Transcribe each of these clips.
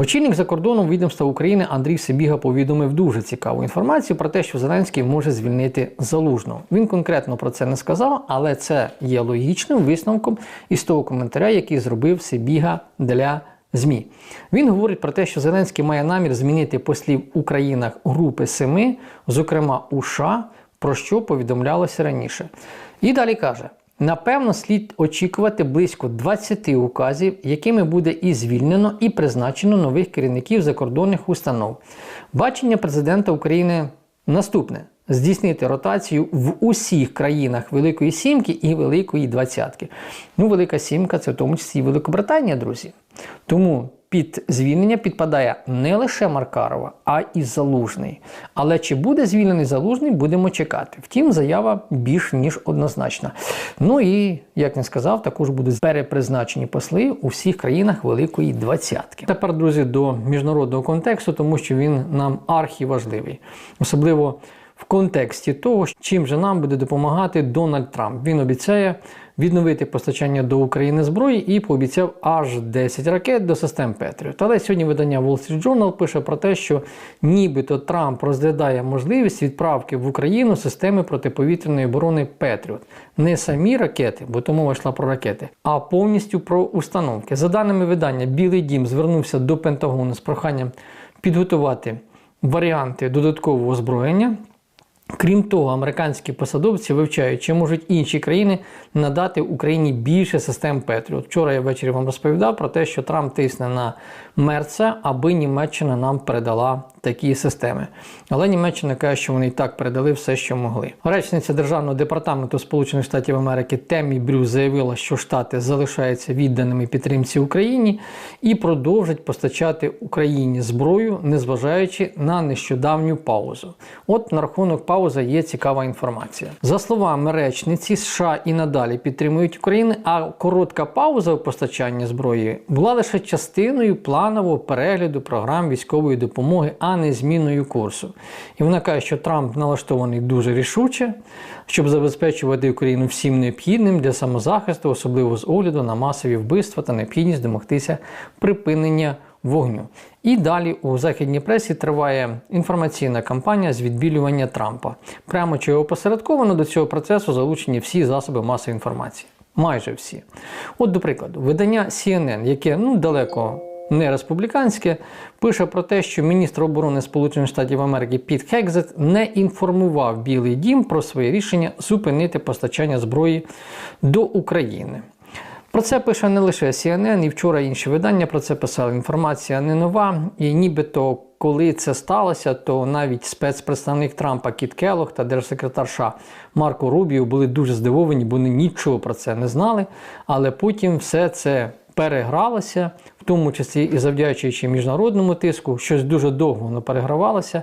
Очільник закордонного відомства України Андрій Сибіга повідомив дуже цікаву інформацію про те, що Зеленський може звільнити залужного. Він конкретно про це не сказав, але це є логічним висновком із того коментаря, який зробив Сибіга для ЗМІ. Він говорить про те, що Зеленський має намір змінити послів у країнах Групи Семи, зокрема у США, про що повідомлялося раніше. І далі каже. Напевно, слід очікувати близько 20 указів, якими буде і звільнено, і призначено нових керівників закордонних установ. Бачення президента України наступне: здійснити ротацію в усіх країнах Великої Сімки і Великої Двадцятки. Ну, Велика Сімка це в тому числі і Великобританія, друзі. Тому під звільнення підпадає не лише Маркарова, а і Залужний. Але чи буде звільнений Залужний, будемо чекати. Втім, заява більш ніж однозначна. Ну і, як він сказав, також будуть перепризначені посли у всіх країнах Великої Двадцятки. Тепер, друзі, до міжнародного контексту, тому що він нам архіважливий. Особливо в контексті того, чим же нам буде допомагати Дональд Трамп. Він обіцяє відновити постачання до України зброї і пообіцяв аж 10 ракет до систем Петріот. Але сьогодні видання Wall Street Journal пише про те, що нібито Трамп розглядає можливість відправки в Україну системи протиповітряної оборони Петріот. Не самі ракети, бо тому йшла про ракети, а повністю про установки. За даними видання, Білий Дім звернувся до Пентагону з проханням підготувати варіанти додаткового озброєння. Крім того, американські посадовці вивчають, чи можуть інші країни надати Україні більше систем Петріот. Вчора я ввечері вам розповідав про те, що Трамп тисне на Мерца, аби Німеччина нам передала такі системи. Але Німеччина каже, що вони і так передали все, що могли. Речниця Державного департаменту Сполучених Штатів Америки Темі Брю заявила, що Штати залишаються відданими підтримці Україні і продовжать постачати Україні зброю, незважаючи на нещодавню паузу. От на рахунок паузи є цікава інформація. За словами речниці, США і надалі підтримують Україну, а коротка пауза у постачанні зброї була лише частиною планового перегляду програм військової допомоги, а не зміною курсу. І вона каже, що Трамп налаштований дуже рішуче, щоб забезпечувати Україну всім необхідним для самозахисту, особливо з огляду на масові вбивства та необхідність домогтися припинення вогню. І далі у західній пресі триває інформаційна кампанія з відбілювання Трампа. Прямо чи опосередковано до цього процесу залучені всі засоби масової інформації. Майже всі. От, до прикладу, видання CNN, яке ну далеко не республіканське, пише про те, що міністр оборони Сполучених Штатів Америки Піт Хекзет не інформував Білий Дім про своє рішення зупинити постачання зброї до України. Про це пише не лише CNN, і вчора інші видання про це писали. Інформація не нова, і нібито коли це сталося, то навіть спецпредставник Трампа Кіт Келлог та держсекретар США Марко Рубіо були дуже здивовані, бо вони нічого про це не знали. Але потім все це перегралося, в тому числі і завдячуючи міжнародному тиску, щось дуже довго воно перегравалося.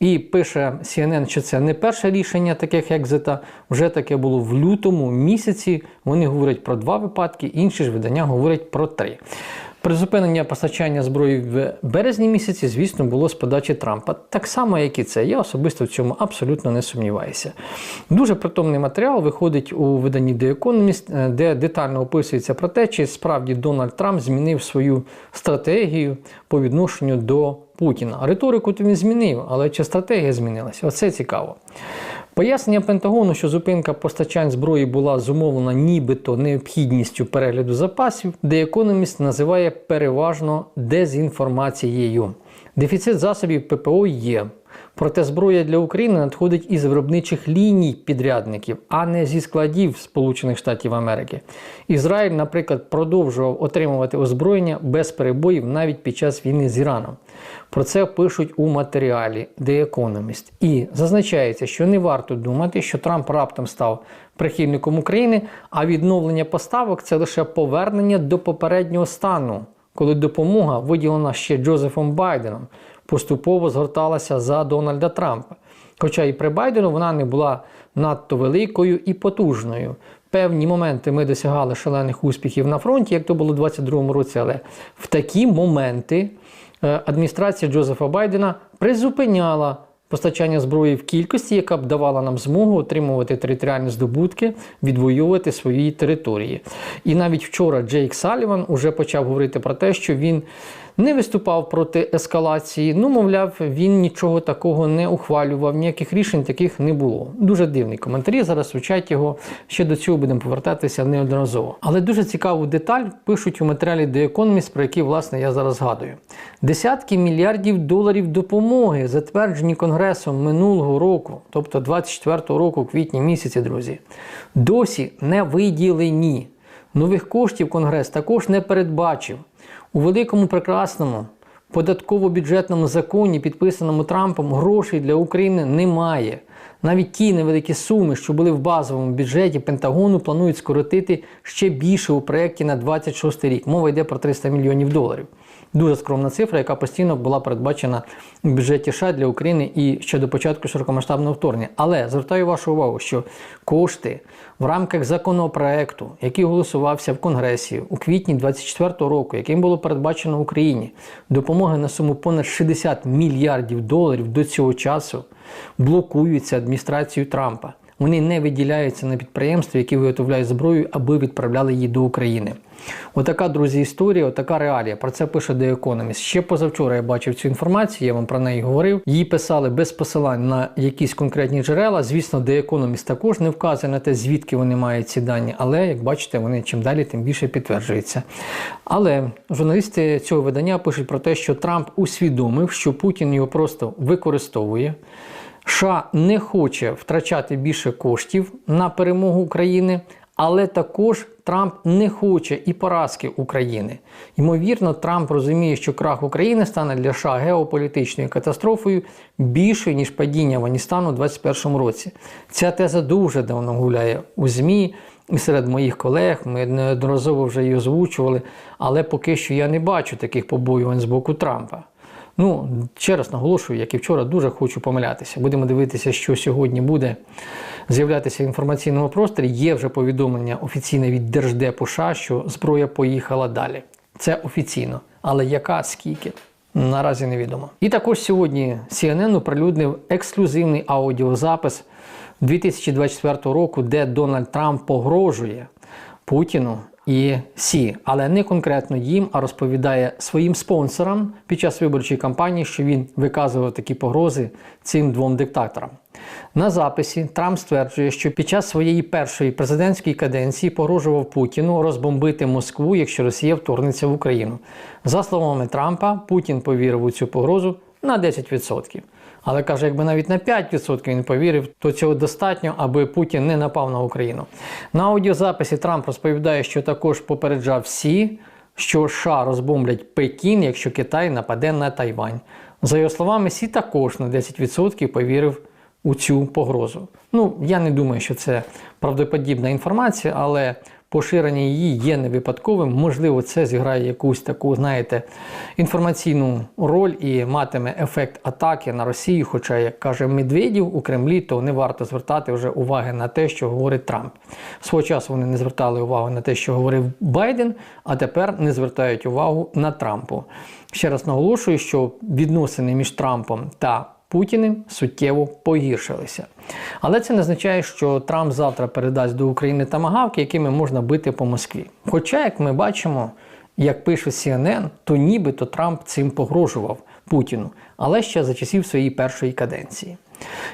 І пише CNN, що це не перше рішення таких екзита, вже таке було в лютому місяці. Вони говорять про два випадки, інші ж видання говорять про три. Призупинення постачання зброї в березні місяці, звісно, було з подачі Трампа. Так само, як і це. Я особисто в цьому абсолютно не сумніваюся. Дуже притомний матеріал виходить у виданні The Economist, де детально описується про те, чи справді Дональд Трамп змінив свою стратегію по відношенню до Путіна. Риторику то він змінив, але чи стратегія змінилася? Оце цікаво. Пояснення Пентагону, що зупинка постачань зброї була зумовлена нібито необхідністю перегляду запасів, де економіст називає переважно дезінформацією. Дефіцит засобів ППО є. Проте зброя для України надходить із виробничих ліній підрядників, а не зі складів Сполучених Штатів Америки. Ізраїль, наприклад, продовжував отримувати озброєння без перебоїв навіть під час війни з Іраном. Про це пишуть у матеріалі The Economist. І зазначається, що не варто думати, що Трамп раптом став прихильником України, а відновлення поставок це лише повернення до попереднього стану, коли допомога, виділена ще Джозефом Байденом, поступово згорталася за Дональда Трампа. Хоча і при Байдену вона не була надто великою і потужною. Певні моменти ми досягали шалених успіхів на фронті, як то було у 2022 році, але в такі моменти е, адміністрація Джозефа Байдена призупиняла постачання зброї в кількості, яка б давала нам змогу отримувати територіальні здобутки, відвоювати свої території. І навіть вчора Джейк Саліван уже почав говорити про те, що він не виступав проти ескалації. Ну, мовляв, він нічого такого не ухвалював, ніяких рішень таких не було. Дуже дивний коментарі. Зараз звучать його. Ще до цього будемо повертатися неодноразово. Але дуже цікаву деталь пишуть у матеріалі The Economist, про який, власне, я зараз згадую. Десятки мільярдів доларів допомоги, затверджені Конгресом минулого року, тобто 24-го року, квітні місяці, друзі, досі не виділені. Нових коштів Конгрес також не передбачив. У великому прекрасному податково-бюджетному законі, підписаному Трампом, грошей для України немає. Навіть ті невеликі суми, що були в базовому бюджеті Пентагону, планують скоротити ще більше у проєкті на 26 рік. Мова йде про 300 мільйонів доларів. Дуже скромна цифра, яка постійно була передбачена у бюджеті США для України і ще до початку широкомасштабного вторгнення. Але звертаю вашу увагу, що кошти в рамках законопроекту, який голосувався в Конгресі у квітні 2024 року, яким було передбачено Україні допомоги на суму понад 60 мільярдів доларів до цього часу, блокуються адміністрацією Трампа. Вони не виділяються на підприємства, які виготовляють зброю, аби відправляли її до України. Отака, друзі, історія, отака реалія. Про це пише The Economist. Ще позавчора я бачив цю інформацію, я вам про неї говорив. Її писали без посилань на якісь конкретні джерела. Звісно, The Economist також не вказує на те, звідки вони мають ці дані, але як бачите, вони чим далі, тим більше підтверджуються. Але журналісти цього видання пишуть про те, що Трамп усвідомив, що Путін його просто використовує. США не хоче втрачати більше коштів на перемогу України, але також Трамп не хоче і поразки України. Ймовірно, Трамп розуміє, що крах України стане для США геополітичною катастрофою більшою, ніж падіння Афганістану у 2021 році. Ця теза дуже давно гуляє у ЗМІ. І серед моїх колег ми неодноразово вже її озвучували, але поки що я не бачу таких побоювань з боку Трампа. Ну, ще раз наголошую, як і вчора, дуже хочу помилятися. Будемо дивитися, що сьогодні буде з'являтися в інформаційному просторі. Є вже повідомлення офіційне від Держдепу США, що зброя поїхала далі. Це офіційно. Але яка, скільки? Наразі невідомо. І також сьогодні CNN оприлюднив ексклюзивний аудіозапис 2024 року, де Дональд Трамп погрожує Путіну і Сі, але не конкретно їм, а розповідає своїм спонсорам під час виборчої кампанії, що він виказував такі погрози цим двом диктаторам. На записі Трамп стверджує, що під час своєї першої президентської каденції погрожував Путіну розбомбити Москву, якщо Росія вторгнеться в Україну. За словами Трампа, Путін повірив у цю погрозу на 10%. Але каже, якби навіть на 5% він повірив, то цього достатньо, аби Путін не напав на Україну. На аудіозаписі Трамп розповідає, що також попереджав всі, що США розбомблять Пекін, якщо Китай нападе на Тайвань. За його словами, Сі також на 10% повірив у цю погрозу. Ну, я не думаю, що це правдоподібна інформація, але поширення її є не випадковим. Можливо, це зіграє якусь таку, знаєте, інформаційну роль і матиме ефект атаки на Росію. Хоча, як каже Медведів у Кремлі, то не варто звертати вже уваги на те, що говорить Трамп. Свого часу вони не звертали увагу на те, що говорив Байден, а тепер не звертають увагу на Трампу. Ще раз наголошую, що відносини між Трампом та Путіним суттєво погіршилися. Але це не означає, що Трамп завтра передасть до України тамагавки, якими можна бити по Москві. Хоча, як ми бачимо, як пише CNN, то нібито Трамп цим погрожував Путіну, але ще за часів своєї першої каденції.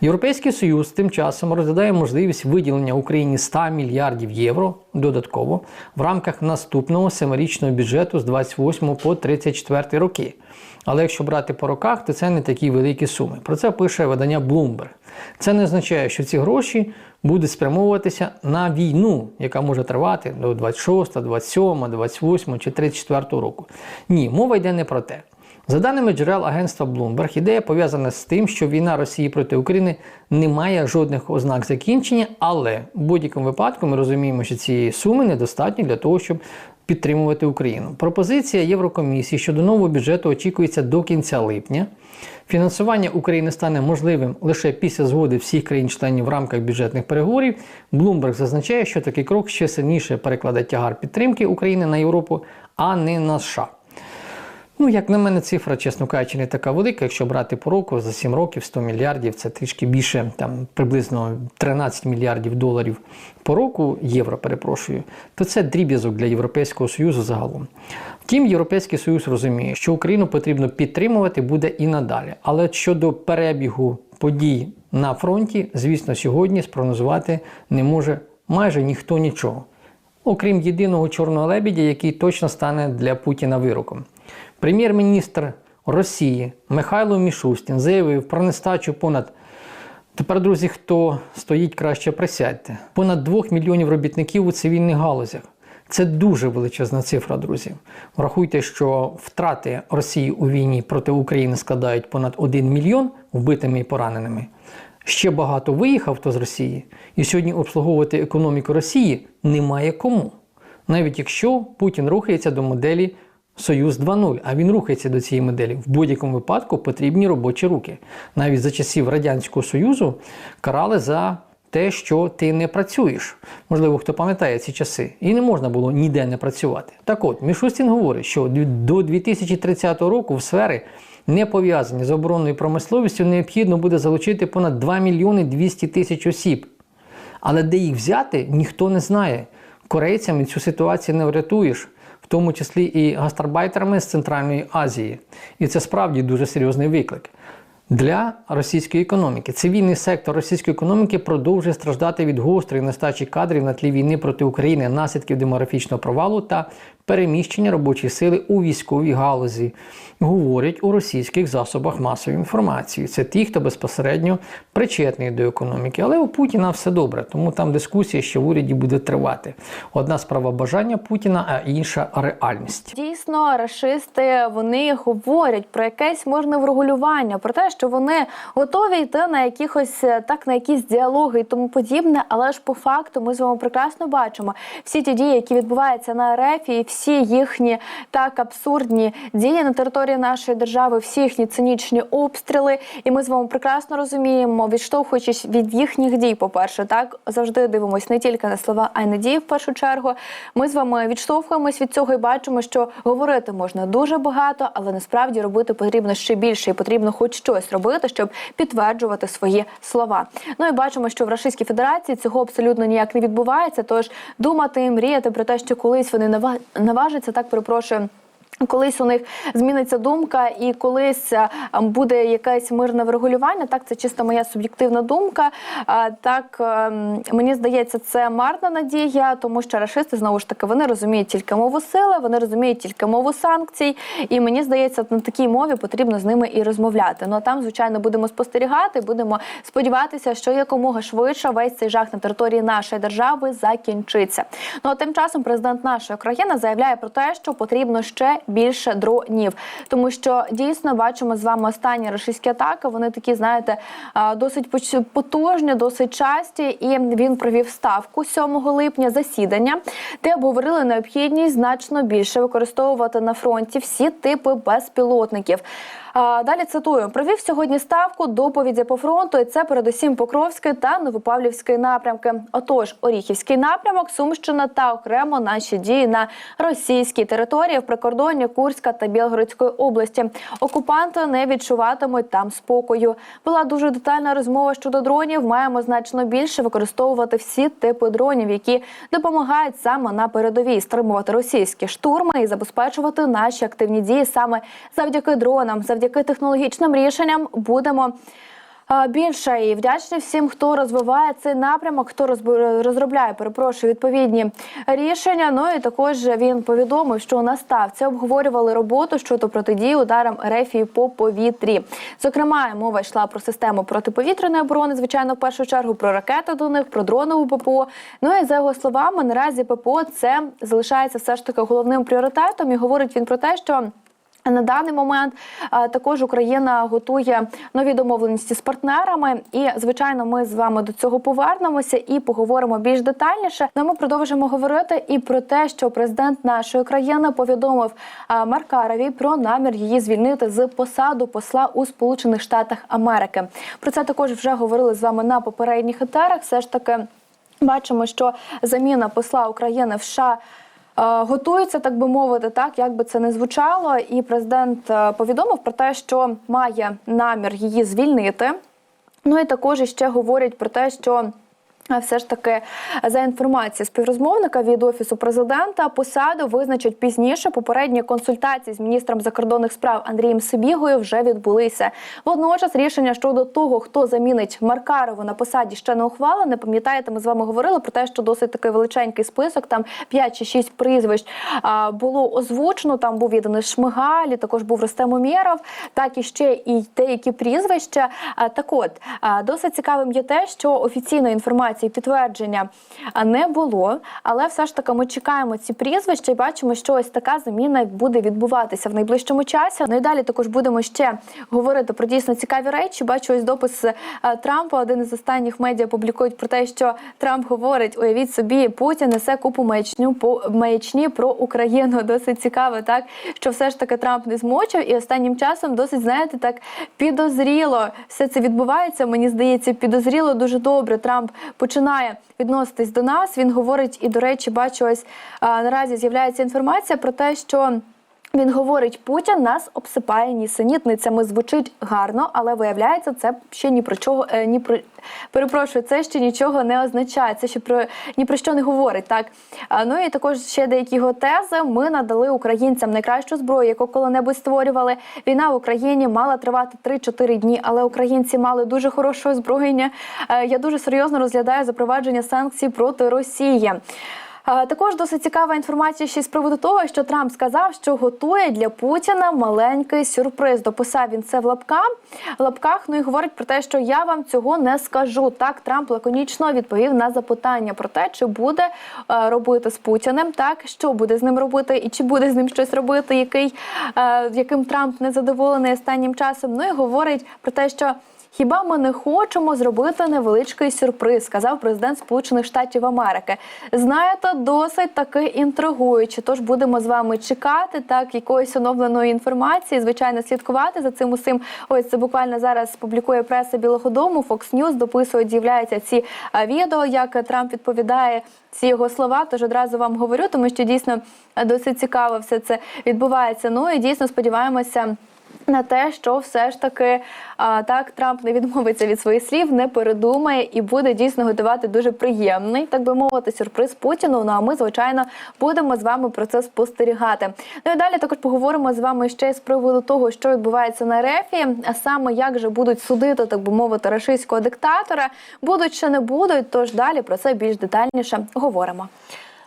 Європейський Союз тим часом розглядає можливість виділення Україні 100 мільярдів євро додатково в рамках наступного семирічного бюджету з 28 по 34 роки. Але якщо брати по роках, то це не такі великі суми. Про це пише видання Bloomberg. Це не означає, що ці гроші будуть спрямовуватися на війну, яка може тривати до 26, 27, 28 чи 34 року. Ні, мова йде не про те. За даними джерел агентства Bloomberg, ідея пов'язана з тим, що війна Росії проти України не має жодних ознак закінчення, але в будь-якому випадку ми розуміємо, що цієї суми недостатньо для того, щоб підтримувати Україну. Пропозиція Єврокомісії щодо нового бюджету очікується до кінця липня. Фінансування України стане можливим лише після згоди всіх країн-членів в рамках бюджетних переговорів. Блумберг зазначає, що такий крок ще сильніше перекладе тягар підтримки України на Європу, а не на США. Ну, як на мене, цифра, чесно кажучи, не така велика. Якщо брати по року за 7 років 100 мільярдів, це трішки більше, там приблизно 13 мільярдів доларів по року, євро, перепрошую, то це дріб'язок для Європейського Союзу загалом. Втім, Європейський Союз розуміє, що Україну потрібно підтримувати буде і надалі. Але щодо перебігу подій на фронті, звісно, сьогодні спрогнозувати не може майже ніхто нічого. Окрім єдиного чорного лебідя, який точно стане для Путіна вироком. Прем'єр-міністр Росії Михайло Мішустін заявив про нестачу понад тепер, друзі, хто стоїть краще присядьте. Понад 2 мільйонів робітників у цивільних галузях. Це дуже величезна цифра, друзі. Врахуйте, що втрати Росії у війні проти України складають понад 1 мільйон вбитими і пораненими. Ще багато виїхав хто з Росії, і сьогодні обслуговувати економіку Росії немає кому. Навіть якщо Путін рухається до моделі Союз 2.0, а він рухається до цієї моделі. В будь-якому випадку потрібні робочі руки. Навіть за часів Радянського Союзу карали за те, що ти не працюєш. Можливо, хто пам'ятає ці часи, і не можна було ніде не працювати. Так от, Мішустін говорить, що до 2030 року в сфери, не пов'язані з оборонною промисловістю, необхідно буде залучити понад 2 мільйони 200 тисяч осіб. Але де їх взяти, ніхто не знає. Корейцями цю ситуацію не врятуєш, тому числі і гастарбайтерами з Центральної Азії. І це справді дуже серйозний виклик. Для російської економіки цивільний сектор російської економіки продовжує страждати від гострої нестачі кадрів на тлі війни проти України, наслідків демографічного провалу та переміщення робочої сили у військовій галузі, говорять у російських засобах масової інформації. Це ті, хто безпосередньо причетний до економіки. Але у Путіна все добре, тому там дискусія, що в уряді буде тривати. Одна справа бажання Путіна, а інша реальність. Дійсно, рашисти вони говорять про якесь можне врегулювання, про те, що вони готові йти на якихось так на якісь діалоги і тому подібне. Але ж по факту ми з вами прекрасно бачимо всі ті дії, які відбуваються на РФ, і всі їхні так абсурдні дії на території нашої держави, всі їхні цинічні обстріли. І ми з вами прекрасно розуміємо, відштовхуючись від їхніх дій, по перше, так завжди дивимося не тільки на слова, а й на дії в першу чергу. Ми з вами відштовхуємось від цього і бачимо, що говорити можна дуже багато, але насправді робити потрібно ще більше, і потрібно хоч щось робити, щоб підтверджувати свої слова. Ну і бачимо, що в Російській Федерації цього абсолютно ніяк не відбувається. Тож думати і мріяти про те, що колись вони нава- наважаться, так перепрошую. Колись у них зміниться думка, і колись буде якесь мирне врегулювання. Так, це чисто моя суб'єктивна думка. Так ем, мені здається, це марна надія, тому що рашисти знову ж таки вони розуміють тільки мову сили, вони розуміють тільки мову санкцій. І мені здається, на такій мові потрібно з ними і розмовляти. Ну а там, звичайно, будемо спостерігати, будемо сподіватися, що якомога швидше весь цей жах на території нашої держави закінчиться. Ну а тим часом президент нашої країни заявляє про те, що потрібно ще більше дронів, тому що дійсно бачимо з вами останні російські атаки. Вони такі, знаєте, досить потужні, досить часті. І він провів ставку 7 липня засідання, де обговорили необхідність значно більше використовувати на фронті всі типи безпілотників. Далі цитую: провів сьогодні ставку доповіді по фронту. І це передусім Покровський та Новопавлівський напрямки. Отож, Оріхівський напрямок, Сумщина та окремо наші дії на російській території в прикордонні Курська та Білгородської області. Окупанти не відчуватимуть там спокою. Була дуже детальна розмова щодо дронів. Маємо значно більше використовувати всі типи дронів, які допомагають саме на передовій стримувати російські штурми і забезпечувати наші активні дії саме завдяки дронам, завдяки технологічним рішенням будемо. Більше і вдячні всім, хто розвиває цей напрямок, хто розробляє, перепрошую, відповідні рішення. Ну і також він повідомив, що на ставці обговорювали роботу щодо протидії ударам РФ по повітрі. Зокрема, мова йшла про систему протиповітряної оборони, звичайно, в першу чергу про ракети до них, про дронову ППО. Ну і за його словами, наразі ППО це залишається все ж таки головним пріоритетом. І говорить він про те, що. На даний момент також Україна готує нові домовленості з партнерами, і звичайно, ми з вами до цього повернемося і поговоримо більш детальніше. Ну, ми продовжимо говорити і про те, що президент нашої країни повідомив Маркарові про намір її звільнити з посаду посла у Сполучених Штатах Америки. Про це також вже говорили з вами на попередніх етерах. Все ж таки бачимо, що заміна посла України в США готуються, так би мовити, так як би це не звучало. І президент е, повідомив про те, що має намір її звільнити. Ну і також ще говорять про те, що. Все ж таки, за інформацією співрозмовника від офісу президента, посаду визначать пізніше. Попередні консультації з міністром закордонних справ Андрієм Сибігою вже відбулися. Водночас рішення щодо того, хто замінить Маркарову на посаді, ще не ухвалене. Пам'ятаєте, ми з вами говорили про те, що досить такий величенький список, там 5 чи 6 прізвищ було озвучено. Там був єдиний Шмигаль, також був Ростем Умєров, так і ще і деякі прізвища. Так от досить цікавим є те, що офіційної інформації підтвердження не було, але все ж таки ми чекаємо ці прізвища і бачимо, що ось така заміна буде відбуватися в найближчому часі. Ну і далі також будемо ще говорити про дійсно цікаві речі. Бачу ось допис е, Трампа. Один із останніх медіа публікують про те, що Трамп говорить: уявіть собі, Путін несе купу маячню по маячні про Україну. Досить цікаво, так що все ж таки Трамп не змовчав, і останнім часом досить знаєте так підозріло все це відбувається. Мені здається, підозріло дуже добре. Трамп починає відноситись до нас. Він говорить, і до речі, бачу, ось наразі з'являється інформація про те, що. Він говорить, Путін нас обсипає нісенітницями. Звучить гарно, але виявляється, це ще ні про чого е, ні про перепрошую, це ще нічого не означає. Це ще про ні про що не говорить. Так ну і також ще деякі його тези. Ми надали українцям найкращу зброю, яку коли-небудь створювали. Війна в Україні мала тривати 3-4 дні, але українці мали дуже хороше озброєння. Е, Я дуже серйозно розглядаю запровадження санкцій проти Росії. А, Також досить цікава інформація ще з приводу того, що Трамп сказав, що готує для Путіна маленький сюрприз. Дописав він це в лапках. лапках. Ну і говорить про те, що я вам цього не скажу. Так Трамп лаконічно відповів на запитання про те, чи буде е, робити з Путіним, так що буде з ним робити, і чи буде з ним щось робити, який е, яким Трамп не задоволений останнім часом. Ну і говорить про те, що. Хіба ми не хочемо зробити невеличкий сюрприз, сказав президент Сполучених Штатів Америки. Знаєте, досить таки інтригуюче. Тож будемо з вами чекати так якоїсь оновленої інформації. Звичайно, слідкувати за цим усім. Ось це буквально зараз публікує преса Білого Дому. Fox News дописують, з'являються ці відео, як Трамп відповідає ці його слова. Тож одразу вам говорю, тому що дійсно досить цікаво все це відбувається. Ну і дійсно сподіваємося. На те, що все ж таки а, так Трамп не відмовиться від своїх слів, не передумає і буде дійсно готувати дуже приємний, так би мовити, сюрприз Путіну. Ну а ми, звичайно, будемо з вами про це спостерігати. Ну і далі також поговоримо з вами ще з приводу того, що відбувається на РЕФі, а саме як же будуть судити, так би мовити, рашистського диктатора, будуть чи не будуть. Тож далі про це більш детальніше говоримо.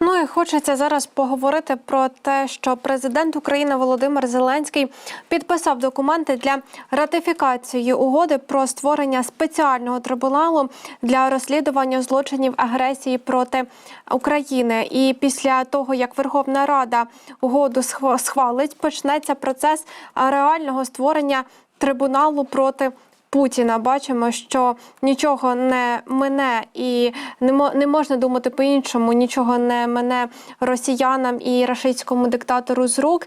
Ну і хочеться зараз поговорити про те, що президент України Володимир Зеленський підписав документи для ратифікації угоди про створення спеціального трибуналу для розслідування злочинів агресії проти України. І після того, як Верховна Рада угоду схва- схвалить, почнеться процес реального створення трибуналу проти. Путіна бачимо, що нічого не мине і не мо- не можна думати по-іншому, нічого не мине росіянам і рашистському диктатору з рук.